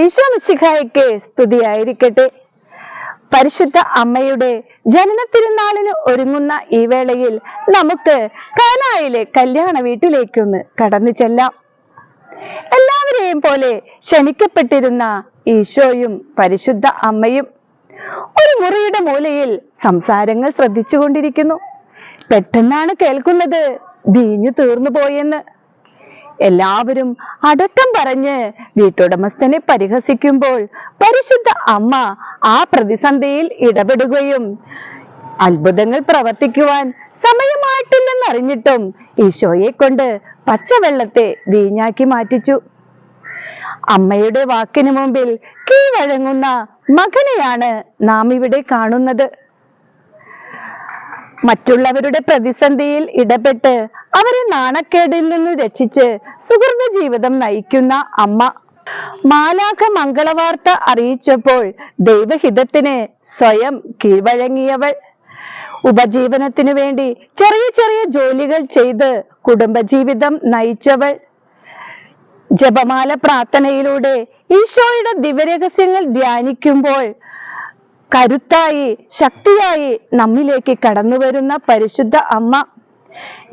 ഈശോ മിശിഖായ്ക്ക് സ്തുതിയായിരിക്കട്ടെ. പരിശുദ്ധ അമ്മയുടെ ജനന തിരുനാളിന് ഒരുങ്ങുന്ന ഈ വേളയിൽ നമുക്ക് കാനായിലെ കല്യാണ വീട്ടിലേക്കൊന്ന് കടന്നു ചെല്ലാം. എല്ലാവരെയും പോലെ ക്ഷണിക്കപ്പെട്ടിരുന്ന ഈശോയും പരിശുദ്ധ അമ്മയും ഒരു മുറിയുടെ മൂലയിൽ സംസാരങ്ങൾ ശ്രദ്ധിച്ചുകൊണ്ടിരിക്കുന്നു. പെട്ടെന്നാണ് കേൾക്കുന്നത്. വീഞ്ഞു തീർന്നു പോയെന്ന്. എല്ലാവരും അടക്കം പറഞ്ഞ് വീട്ടുടമസ്ഥനെ പരിഹസിക്കുമ്പോൾ പരിശുദ്ധ അമ്മ ആ പ്രതിസന്ധിയിൽ ഇടപെടുകയും അത്ഭുതങ്ങൾ പ്രവർത്തിക്കുവാൻ സമയമായിട്ടില്ലെന്നറിഞ്ഞിട്ടും ഈശോയെ കൊണ്ട് പച്ചവെള്ളത്തെ വീഞ്ഞാക്കി മാറ്റിച്ചു. അമ്മയുടെ വാക്കിന് മുമ്പിൽ കീഴടങ്ങുന്ന മകനെയാണ് നാം ഇവിടെ കാണുന്നത്. മറ്റുള്ളവരുടെ പ്രതിസന്ധിയിൽ ഇടപെട്ട് അവരെ നാണക്കേടിൽ നിന്ന് രക്ഷിച്ച് സുഹൃത ജീവിതം നയിക്കുന്ന അമ്മ. മാലാഖ മംഗളവാർത്ത അറിയിച്ചപ്പോൾ ദൈവഹിതത്തിന് സ്വയം കീഴ്വഴങ്ങിയവൾ. ഉപജീവനത്തിനു വേണ്ടി ചെറിയ ചെറിയ ജോലികൾ ചെയ്ത് കുടുംബജീവിതം നയിച്ചവൾ. ജപമാല പ്രാർത്ഥനയിലൂടെ ഈശോയുടെ ദിവ്യരഹസ്യങ്ങൾ ധ്യാനിക്കുമ്പോൾ കരുത്തായി ശക്തിയായി നമ്മിലേക്ക് കടന്നു വരുന്ന പരിശുദ്ധ അമ്മ.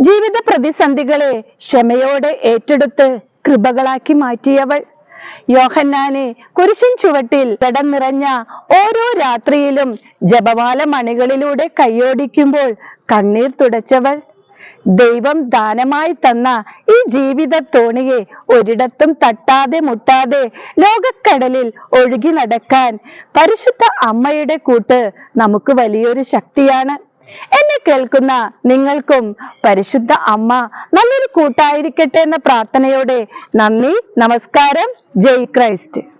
ജീവിത പ്രതിസന്ധികളെ ക്ഷമയോടെ ഏറ്റെടുത്ത് കൃപകളാക്കി മാറ്റിയവൾ. യോഹന്നാനെ കുരിശിൻ ചുവട്ടിൽ കടം നിറഞ്ഞ ഓരോ രാത്രിയിലും ജപമാല മണികളിലൂടെ കൈയോടിക്കുമ്പോൾ കണ്ണീർ തുടച്ചവൾ. ദൈവം ദാനമായി തന്ന ഈ ജീവിത തോണിയെ ഒരിടത്തും തട്ടാതെ മുട്ടാതെ ലോകക്കടലിൽ ഒഴുകി നടക്കാൻ പരിശുദ്ധ അമ്മയുടെ കൂട്ട് നമുക്ക് വലിയൊരു ശക്തിയാണ്. എന്നെ കേൾക്കുന്ന നിങ്ങൾക്കും പരിശുദ്ധ അമ്മ നല്ലൊരു കൂട്ടായിരിക്കട്ടെ എന്ന പ്രാർത്ഥനയോടെ നന്ദി നമസ്കാരം. ജയ് ക്രൈസ്റ്റ്.